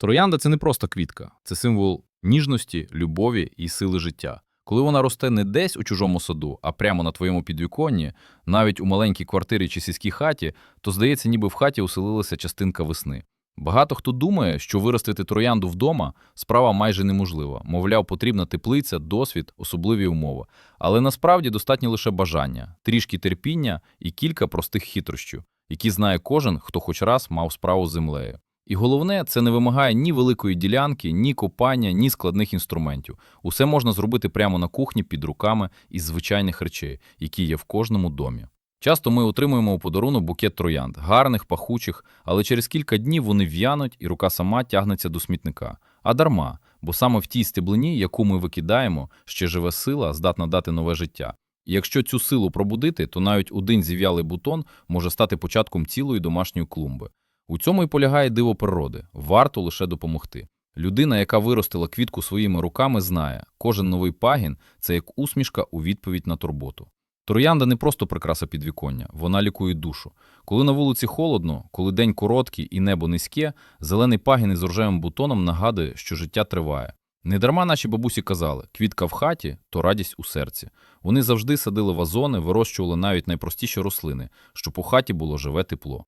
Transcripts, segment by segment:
Троянда це не просто квітка, це символ ніжності, любові і сили життя. Коли вона росте не десь у чужому саду, а прямо на твоєму підвіконні, навіть у маленькій квартирі чи сільській хаті, то здається, ніби в хаті оселилася частинка весни. Багато хто думає, що виростити троянду вдома справа майже неможлива. Мовляв, потрібна теплиця, досвід, особливі умови. Але насправді достатньо лише бажання, трішки терпіння і кілька простих хитрощів, які знає кожен, хто хоч раз мав справу з землею. І головне, це не вимагає ні великої ділянки, ні копання, ні складних інструментів. Усе можна зробити прямо на кухні під руками із звичайних речей, які є в кожному домі. Часто ми отримуємо у подарунок букет троянд, гарних, пахучих, але через кілька днів вони в'януть, і рука сама тягнеться до смітника. А дарма, бо саме в тій стеблині, яку ми викидаємо, ще живе сила, здатна дати нове життя. І якщо цю силу пробудити, то навіть один зів'ялий бутон може стати початком цілої домашньої клумби. У цьому і полягає диво природи. Варто лише допомогти. Людина, яка виростила квітку своїми руками, знає, кожен новий пагін це як усмішка у відповідь на турботу. Троянда не просто прикраса підвіконня, вона лікує душу. Коли на вулиці холодно, коли день короткий і небо низьке, зелений пагін із рожевим бутоном нагадує, що життя триває. Недарма наші бабусі казали, квітка в хаті то радість у серці. Вони завжди садили вазони, вирощували навіть найпростіші рослини, щоб у хаті було живе тепло.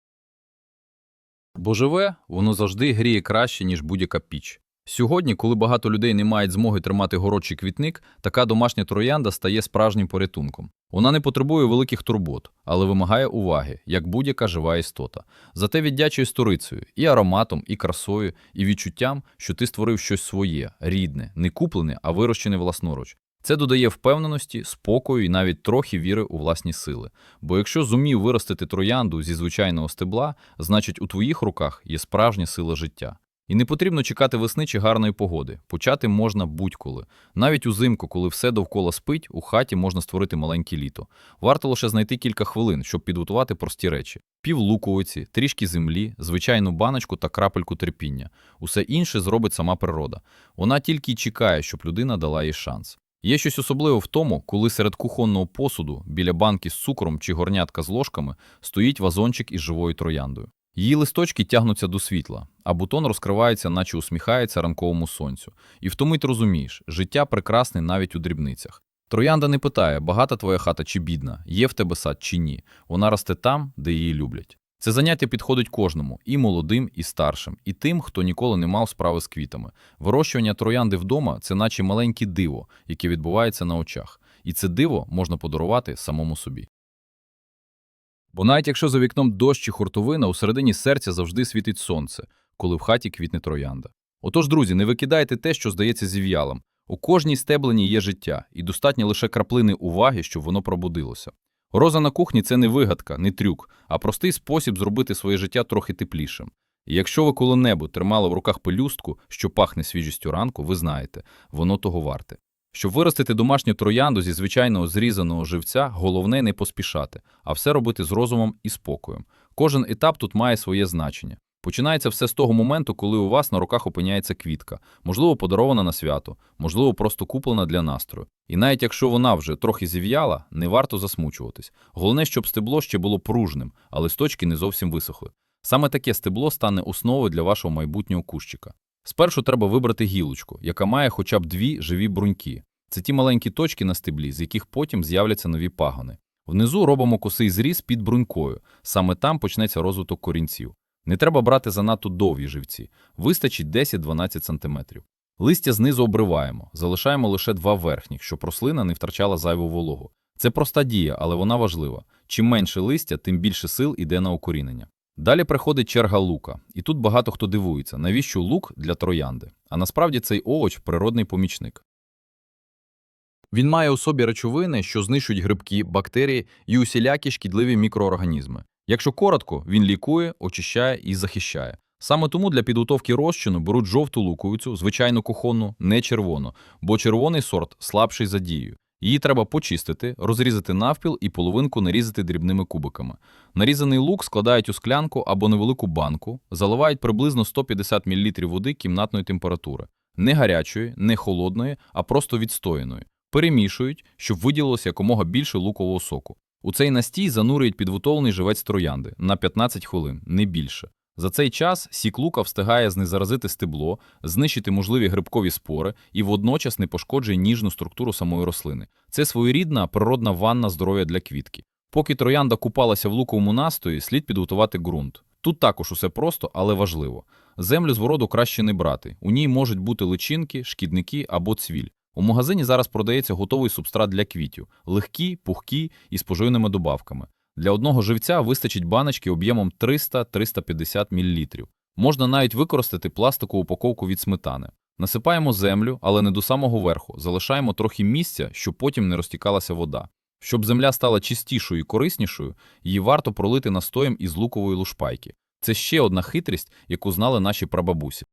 Бо живе, воно завжди гріє краще, ніж будь-яка піч. Сьогодні, коли багато людей не мають змоги тримати городчий квітник, така домашня троянда стає справжнім порятунком. Вона не потребує великих турбот, але вимагає уваги, як будь-яка жива істота. Зате віддячує сторицею, і ароматом, і красою, і відчуттям, що ти створив щось своє, рідне, не куплене, а вирощене власноруч. Це додає впевненості, спокою і навіть трохи віри у власні сили. Бо якщо зумів виростити троянду зі звичайного стебла, значить у твоїх руках є справжня сила життя. І не потрібно чекати весни чи гарної погоди. Почати можна будь-коли. Навіть узимку, коли все довкола спить, у хаті можна створити маленьке літо. Варто лише знайти кілька хвилин, щоб підготувати прості речі: пів луковиці, трішки землі, звичайну баночку та крапельку терпіння. Усе інше зробить сама природа. Вона тільки й чекає, щоб людина дала їй шанс. Є щось особливе в тому, коли серед кухонного посуду, біля банки з цукром чи горнятка з ложками, стоїть вазончик із живою трояндою. Її листочки тягнуться до світла, а бутон розкривається, наче усміхається ранковому сонцю. І в тому й ти розумієш, життя прекрасне навіть у дрібницях. Троянда не питає, багата твоя хата чи бідна, є в тебе сад чи ні. Вона росте там, де її люблять. Це заняття підходить кожному і молодим, і старшим, і тим, хто ніколи не мав справи з квітами. Вирощування троянди вдома це наче маленьке диво, яке відбувається на очах. І це диво можна подарувати самому собі. Бо навіть якщо за вікном дощ чи хуртовина, у середині серця завжди світить сонце, коли в хаті квітне троянда. Отож, друзі, не викидайте те, що здається зів'ялим. У кожній стеблині є життя, і достатньо лише краплини уваги, щоб воно пробудилося. Роза на кухні це не вигадка, не трюк, а простий спосіб зробити своє життя трохи теплішим. І якщо ви коли-небудь тримали в руках пелюстку, що пахне свіжістю ранку, ви знаєте, воно того варте. Щоб виростити домашню троянду зі звичайного зрізаного живця, головне не поспішати, а все робити з розумом і спокоєм. Кожен етап тут має своє значення. Починається все з того моменту, коли у вас на руках опиняється квітка, можливо, подарована на свято, можливо, просто куплена для настрою. І навіть якщо вона вже трохи зів'яла, не варто засмучуватись. Головне, щоб стебло ще було пружним, а листочки не зовсім висохли. Саме таке стебло стане основою для вашого майбутнього кущика. Спершу треба вибрати гілочку, яка має хоча б дві живі бруньки. Це ті маленькі точки на стеблі, з яких потім з'являться нові пагони. Внизу робимо косий зріз під брунькою, саме там почнеться розвиток корінців. Не треба брати занадто довгі живці, вистачить 10-12 см. Листя знизу обриваємо, залишаємо лише два верхніх, щоб рослина не втрачала зайву вологу. Це проста дія, але вона важлива. Чим менше листя, тим більше сил іде на укорінення. Далі приходить черга лука, і тут багато хто дивується, навіщо лук для троянди. А насправді цей овоч природний помічник. Він має у собі речовини, що знищують грибки, бактерії і усілякі шкідливі мікроорганізми. Якщо коротко, він лікує, очищає і захищає. Саме тому для підготовки розчину беруть жовту луковицю, звичайну кухонну, не червону, бо червоний сорт слабший за дією. Її треба почистити, розрізати навпіл і половинку нарізати дрібними кубиками. Нарізаний лук складають у склянку або невелику банку, заливають приблизно 150 мл води кімнатної температури, не гарячої, не холодної, а просто відстояної. Перемішують, щоб виділилося якомога більше лукового соку. У цей настій занурюють підготовлений живець троянди на 15 хвилин, не більше. За цей час сік лука встигає знезаразити стебло, знищити можливі грибкові спори і водночас не пошкоджує ніжну структуру самої рослини. Це своєрідна природна ванна здоров'я для квітки. Поки троянда купалася в луковому настої, слід підготувати ґрунт. Тут також усе просто, але важливо. Землю з вороду краще не брати. У ній можуть бути личинки, шкідники або цвіль. У магазині зараз продається готовий субстрат для квітів, легкий, пухкий і з поживними добавками. Для одного живця вистачить баночки об'ємом 300-350 мл. Можна навіть використати пластикову упаковку від сметани. Насипаємо землю, але не до самого верху. Залишаємо трохи місця, щоб потім не розтікалася вода. Щоб земля стала чистішою і кориснішою, її варто пролити настоєм із лукової лушпайки. Це ще одна хитрість, яку знали наші прабабусі.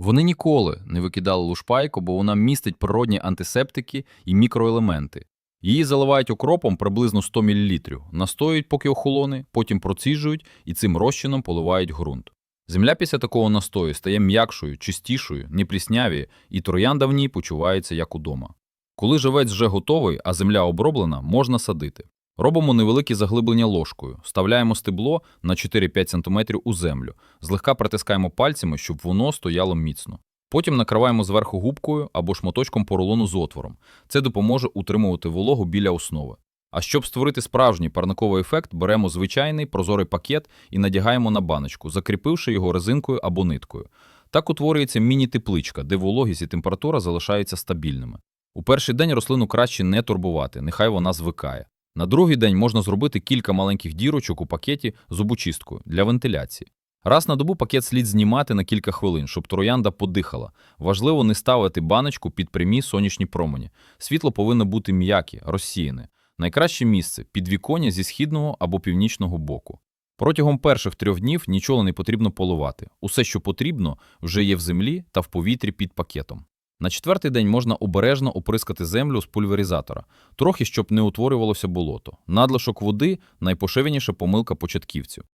Вони ніколи не викидали лушпайку, бо вона містить природні антисептики і мікроелементи. Її заливають окропом приблизно 100 мл, настоюють, поки охолоне, потім проціджують і цим розчином поливають ґрунт. Земля після такого настою стає м'якшою, чистішою, не пліснявіє, і троянда в ній почувається як удома. Коли живець вже готовий, а земля оброблена, можна садити. Робимо невеликі заглиблення ложкою, вставляємо стебло на 4-5 см у землю, злегка притискаємо пальцями, щоб воно стояло міцно. Потім накриваємо зверху губкою або шматочком поролону з отвором. Це допоможе утримувати вологу біля основи. А щоб створити справжній парниковий ефект, беремо звичайний прозорий пакет і надягаємо на баночку, закріпивши його резинкою або ниткою. Так утворюється міні-тепличка, де вологість і температура залишаються стабільними. У перший день рослину краще не турбувати, нехай вона звикає. На другий день можна зробити кілька маленьких дірочок у пакеті зубочисткою для вентиляції. Раз на добу пакет слід знімати на кілька хвилин, щоб троянда подихала. Важливо не ставити баночку під прямі сонячні промені. Світло повинно бути м'яке, розсіяне. Найкраще місце підвіконня зі східного або північного боку. Протягом перших трьох днів нічого не потрібно поливати. Усе, що потрібно, вже є в землі та в повітрі під пакетом. На четвертий день можна обережно оприскати землю з пульверизатора, трохи щоб не утворювалося болото. Надлишок води найпоширеніша помилка початківців.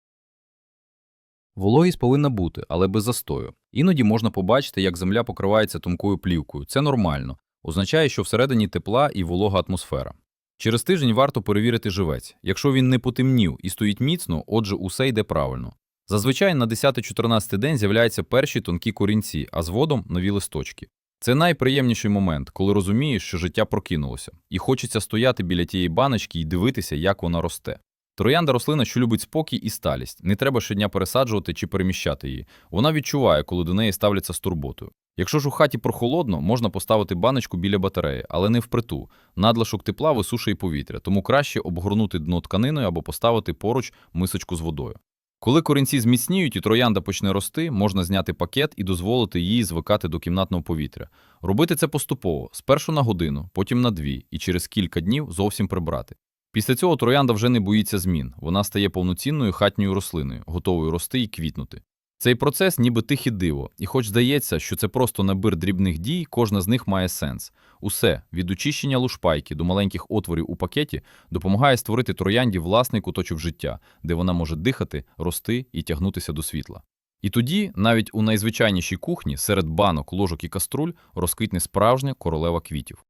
Вологість повинна бути, але без застою. Іноді можна побачити, як земля покривається тонкою плівкою. Це нормально, означає, що всередині тепла і волога атмосфера. Через тиждень варто перевірити живець. Якщо він не потемнів і стоїть міцно, отже, усе йде правильно. Зазвичай на 10-14 день з'являються перші тонкі корінці, а згодом нові листочки. Це найприємніший момент, коли розумієш, що життя прокинулося, і хочеться стояти біля тієї баночки і дивитися, як вона росте. Троянда рослина, що любить спокій і сталість. Не треба щодня пересаджувати чи переміщати її. Вона відчуває, коли до неї ставляться з турботою. Якщо ж у хаті прохолодно, можна поставити баночку біля батареї, але не впритул. Надлишок тепла висушує повітря, тому краще обгорнути дно тканиною або поставити поруч мисочку з водою. Коли корінці зміцніють і троянда почне рости, можна зняти пакет і дозволити їй звикати до кімнатного повітря. Робити це поступово, спершу на годину, потім на дві, і через кілька днів зовсім прибрати. Після цього троянда вже не боїться змін, вона стає повноцінною хатньою рослиною, готовою рости і квітнути. Цей процес ніби тихе диво, і хоч здається, що це просто набір дрібних дій, кожна з них має сенс. Усе від очищення лушпайки до маленьких отворів у пакеті допомагає створити троянді власний куточок життя, де вона може дихати, рости і тягнутися до світла. І тоді, навіть у найзвичайнішій кухні, серед банок, ложок і каструль, розквітне справжня королева квітів.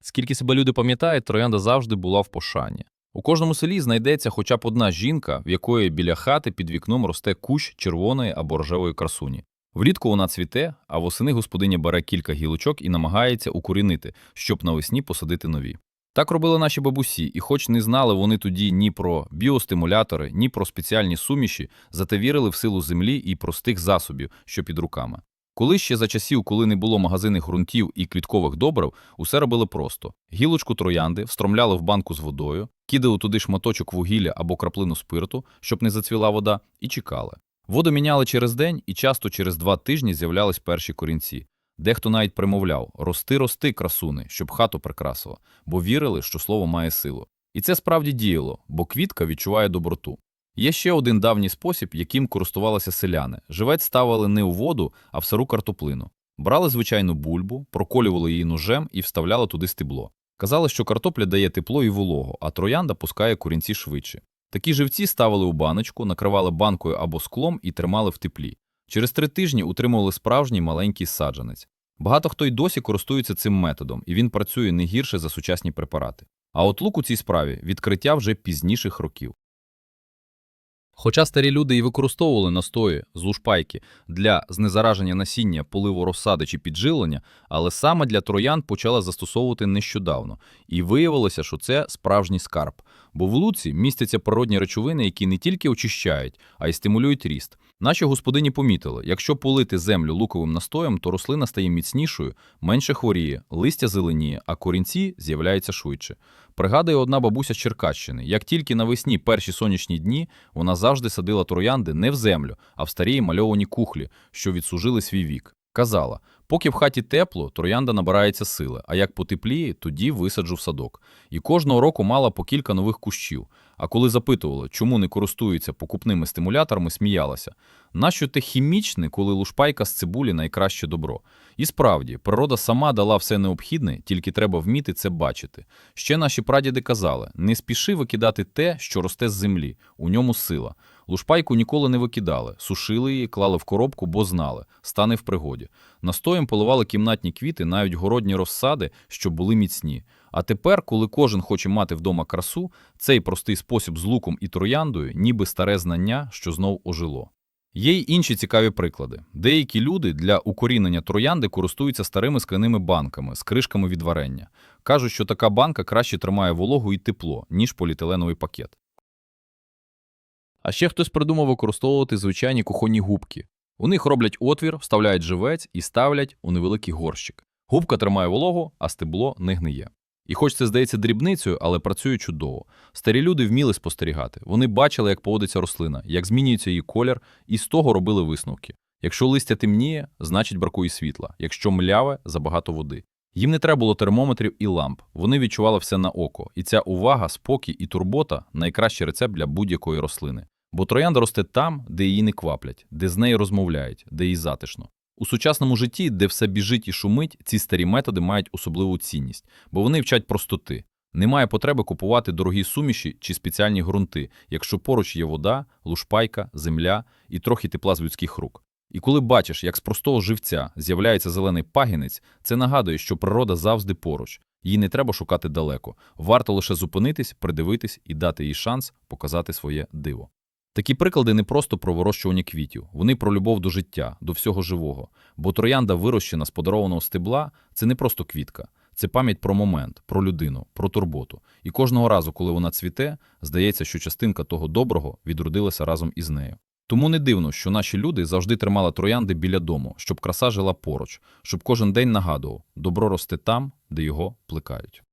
Скільки себе люди пам'ятають, троянда завжди була в пошані. У кожному селі знайдеться хоча б одна жінка, в якої біля хати під вікном росте кущ червоної або рожевої красуні. Влітку вона цвіте, а восени господиня бере кілька гілочок і намагається укорінити, щоб навесні посадити нові. Так робили наші бабусі, і хоч не знали вони тоді ні про біостимулятори, ні про спеціальні суміші, зате вірили в силу землі і простих засобів, що під руками. Коли ще за часів, коли не було магазинних ґрунтів і квіткових добрив, усе робили просто: гілочку троянди встромляли в банку з водою, кидали туди шматочок вугілля або краплину спирту, щоб не зацвіла вода, і чекали. Воду міняли через день, і часто через два тижні з'являлись перші корінці. Дехто навіть примовляв рости, рости, красуни, щоб хату прикрасило, бо вірили, що слово має силу. І це справді діяло, бо квітка відчуває доброту. Є ще один давній спосіб, яким користувалися селяни. Живець ставили не у воду, а в сиру картоплину. Брали звичайну бульбу, проколювали її ножем і вставляли туди стебло. Казали, що картопля дає тепло і вологу, а троянда пускає корінці швидше. Такі живці ставили у баночку, накривали банкою або склом і тримали в теплі. Через три тижні утримували справжній маленький саджанець. Багато хто й досі користується цим методом, і він працює не гірше за сучасні препарати. А от лук у цій справі відкриття вже пізніших років. Хоча старі люди і використовували настої з лушпайки для знезараження насіння, поливу розсади чи піджилення, але саме для троян почала застосовувати нещодавно. І виявилося, що це справжній скарб. Бо в луці містяться природні речовини, які не тільки очищають, а й стимулюють ріст. Наші господині помітили, якщо полити землю луковим настоєм, то рослина стає міцнішою, менше хворіє, листя зеленіє, а корінці з'являються швидше. Пригадує одна бабуся Черкащини. Як тільки навесні перші сонячні дні, вона завжди садила троянди не в землю, а в старі мальовані кухлі, що відсужили свій вік. Казала, поки в хаті тепло, троянда набирається сили, а як потепліє, тоді висаджу в садок. І кожного року мала по кілька нових кущів. А коли запитували, чому не користуються покупними стимуляторами, сміялася. Нащо те хімічне, коли лушпайка з цибулі найкраще добро? І справді, природа сама дала все необхідне, тільки треба вміти це бачити. Ще наші прадіди казали: не спіши викидати те, що росте з землі, у ньому сила. Лушпайку ніколи не викидали, сушили її, клали в коробку, бо знали, стане в пригоді. Настоєм поливали кімнатні квіти, навіть городні розсади, щоб були міцні. А тепер, коли кожен хоче мати вдома красу, цей простий спосіб з луком і трояндою, ніби старе знання, що знов ожило. Є й інші цікаві приклади. Деякі люди для укорінення троянди користуються старими скляними банками з кришками від варення. Кажуть, що така банка краще тримає вологу і тепло, ніж поліетиленовий пакет. А ще хтось придумав використовувати звичайні кухонні губки. У них роблять отвір, вставляють живець і ставлять у невеликий горщик. Губка тримає вологу, а стебло не гниє. І хоч це здається дрібницею, але працює чудово. Старі люди вміли спостерігати. Вони бачили, як поводиться рослина, як змінюється її колір, і з того робили висновки. Якщо листя темніє, значить бракує світла. Якщо мляве, забагато води. Їм не треба було термометрів і ламп. Вони відчували все на око. І ця увага, спокій і турбота найкращий рецепт для будь-якої рослини. Бо троянда росте там, де її не кваплять, де з нею розмовляють, де їй затишно. У сучасному житті, де все біжить і шумить, ці старі методи мають особливу цінність, бо вони вчать простоти. Немає потреби купувати дорогі суміші чи спеціальні ґрунти, якщо поруч є вода, лушпайка, земля і трохи тепла з людських рук. І коли бачиш, як з простого живця з'являється зелений пагінець, це нагадує, що природа завжди поруч. Її не треба шукати далеко. Варто лише зупинитись, придивитись і дати їй шанс показати своє диво. Такі приклади не просто про вирощування квітів, вони про любов до життя, до всього живого. Бо троянда, вирощена з подарованого стебла, це не просто квітка, це пам'ять про момент, про людину, про турботу. І кожного разу, коли вона цвіте, здається, що частинка того доброго відродилася разом із нею. Тому не дивно, що наші люди завжди тримали троянди біля дому, щоб краса жила поруч, щоб кожен день нагадував, добро росте там, де його плекають.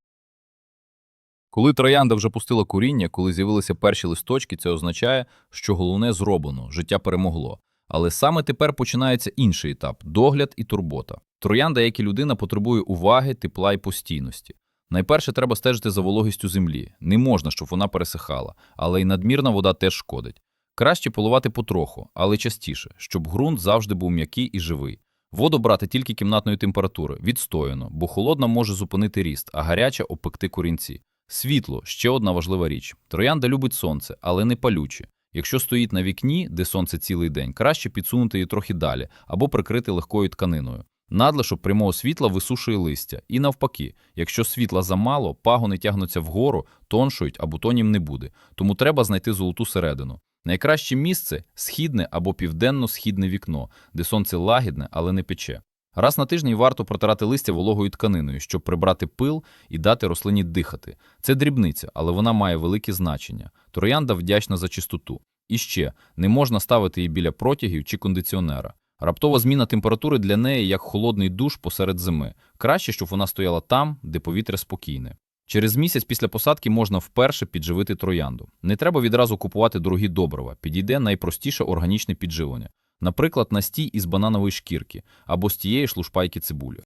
Коли троянда вже пустила коріння, коли з'явилися перші листочки, це означає, що головне зроблено, життя перемогло. Але саме тепер починається інший етап догляд і турбота. Троянда, як і людина, потребує уваги, тепла і постійності. Найперше треба стежити за вологістю землі. Не можна, щоб вона пересихала, але й надмірна вода теж шкодить. Краще поливати потроху, але частіше, щоб ґрунт завжди був м'який і живий. Воду брати тільки кімнатної температури, відстояно, бо холодна може зупинити ріст, а гаряча опекти корінці. Світло ще одна важлива річ. Троянда любить сонце, але не палюче. Якщо стоїть на вікні, де сонце цілий день, краще підсунути її трохи далі або прикрити легкою тканиною. Надлишок прямого світла висушує листя. І навпаки, якщо світла замало, пагони тягнуться вгору, тоншують, а бутонів не буде. Тому треба знайти золоту середину. Найкраще місце східне або південно-східне вікно, де сонце лагідне, але не пече. Раз на тиждень варто протирати листя вологою тканиною, щоб прибрати пил і дати рослині дихати. Це дрібниця, але вона має велике значення. Троянда вдячна за чистоту. І ще не можна ставити її біля протягів чи кондиціонера. Раптова зміна температури для неї як холодний душ посеред зими. Краще, щоб вона стояла там, де повітря спокійне. Через місяць після посадки можна вперше підживити троянду. Не треба відразу купувати дорогі добрива, підійде найпростіше органічне підживлення. Наприклад, настій із бананової шкірки або з тієї ж лушпайки цибулі.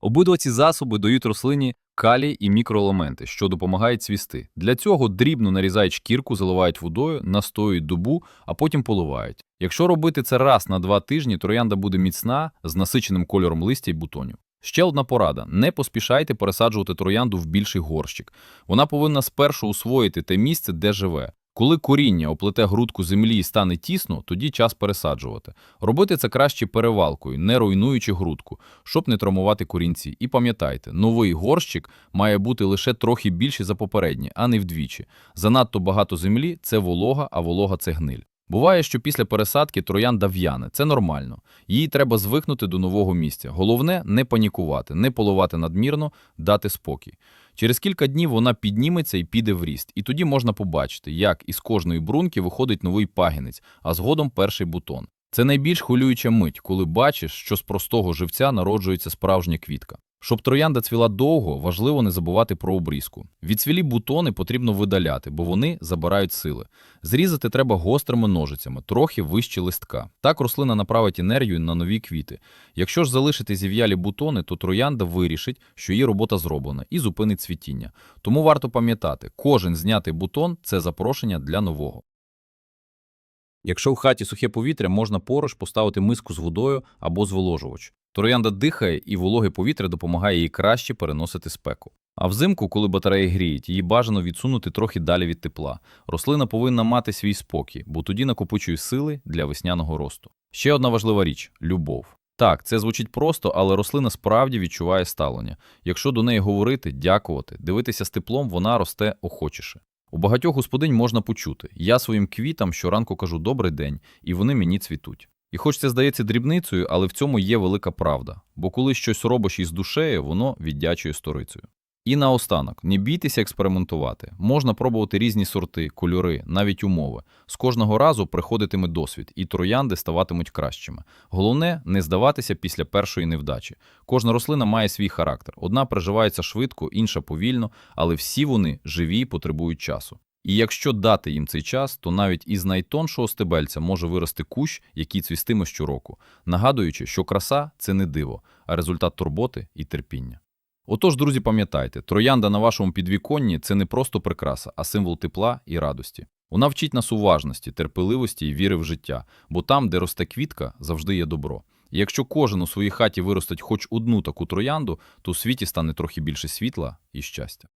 Обидва ці засоби дають рослині калій і мікроелементи, що допомагають цвісти. Для цього дрібно нарізають шкірку, заливають водою, настоюють добу, а потім поливають. Якщо робити це раз на два тижні, троянда буде міцна з насиченим кольором листя й бутонів. Ще одна порада: не поспішайте пересаджувати троянду в більший горщик. Вона повинна спершу усвоїти те місце, де живе. Коли коріння оплете грудку землі і стане тісно, тоді час пересаджувати. Робити це краще перевалкою, не руйнуючи грудку, щоб не травмувати корінці. І пам'ятайте, новий горщик має бути лише трохи більший за попередній, а не вдвічі. Занадто багато землі – це волога, а волога – це гниль. Буває, що після пересадки троянда в'яне. Це нормально. Їй треба звикнути до нового місця. Головне – не панікувати, не поливати надмірно, дати спокій. Через кілька днів вона підніметься і піде в ріст. І тоді можна побачити, як із кожної брунки виходить новий пагінець, а згодом перший бутон. Це найбільш хвилююча мить, коли бачиш, що з простого живця народжується справжня квітка. Щоб троянда цвіла довго, важливо не забувати про обрізку. Відцвілі бутони потрібно видаляти, бо вони забирають сили. Зрізати треба гострими ножицями, трохи вище листка. Так рослина направить енергію на нові квіти. Якщо ж залишити зів'ялі бутони, то троянда вирішить, що її робота зроблена, і зупинить цвітіння. Тому варто пам'ятати, кожен знятий бутон – це запрошення для нового. Якщо в хаті сухе повітря, можна поруч поставити миску з водою або зволожувач. Троянда дихає, і вологе повітря допомагає їй краще переносити спеку. А взимку, коли батареї гріють, її бажано відсунути трохи далі від тепла. Рослина повинна мати свій спокій, бо тоді накопичує сили для весняного росту. Ще одна важлива річ любов. Так, це звучить просто, але рослина справді відчуває ставлення. Якщо до неї говорити, дякувати, дивитися з теплом, вона росте охочіше. У багатьох господинь можна почути: я своїм квітам щоранку кажу добрий день, і вони мені цвітуть. І хоч це здається дрібницею, але в цьому є велика правда, бо коли щось робиш із душею, воно віддячує сторицею. І наостанок, не бійтеся експериментувати. Можна пробувати різні сорти, кольори, навіть умови. З кожного разу приходитиме досвід, і троянди ставатимуть кращими. Головне не здаватися після першої невдачі. Кожна рослина має свій характер. Одна приживається швидко, інша повільно, але всі вони живі і потребують часу. І якщо дати їм цей час, то навіть із найтоншого стебельця може вирости кущ, який цвістиме щороку, нагадуючи, що краса це не диво, а результат турботи і терпіння. Отож, друзі, пам'ятайте, троянда на вашому підвіконні це не просто прикраса, а символ тепла і радості. Вона вчить нас уважності, терпеливості і віри в життя, бо там, де росте квітка, завжди є добро. І якщо кожен у своїй хаті виростить хоч одну таку троянду, то у світі стане трохи більше світла і щастя.